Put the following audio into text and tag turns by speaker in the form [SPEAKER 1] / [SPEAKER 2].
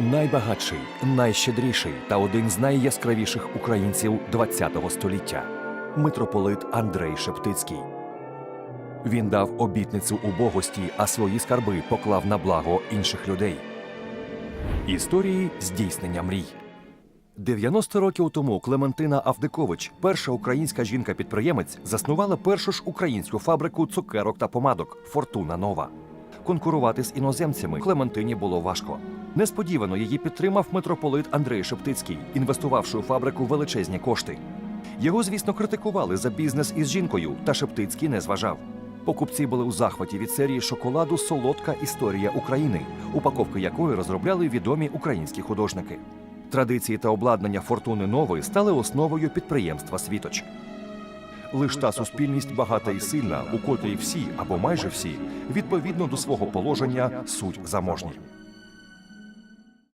[SPEAKER 1] найбагатший, найщедріший та один з найяскравіших українців ХХ століття митрополит Андрей Шептицький. Він дав обітницю убогості, а свої скарби поклав на благо інших людей. Історії здійснення мрій. 90 років тому Клементина Авдикович, перша українська жінка-підприємець, заснувала першу ж українську фабрику цукерок та помадок Фортуна Нова. Конкурувати з іноземцями Клементині було важко. Несподівано її підтримав митрополит Андрей Шептицький, інвестувавши у фабрику величезні кошти. Його, звісно, критикували за бізнес із жінкою, та Шептицький не зважав. Покупці були у захваті від серії шоколаду Солодка історія України, упаковки якої розробляли відомі українські художники. Традиції та обладнання фортуни нової стали основою підприємства Світоч. Лиш та суспільність багата і сильна, у котрій всі або майже всі, відповідно до свого положення, суть заможні.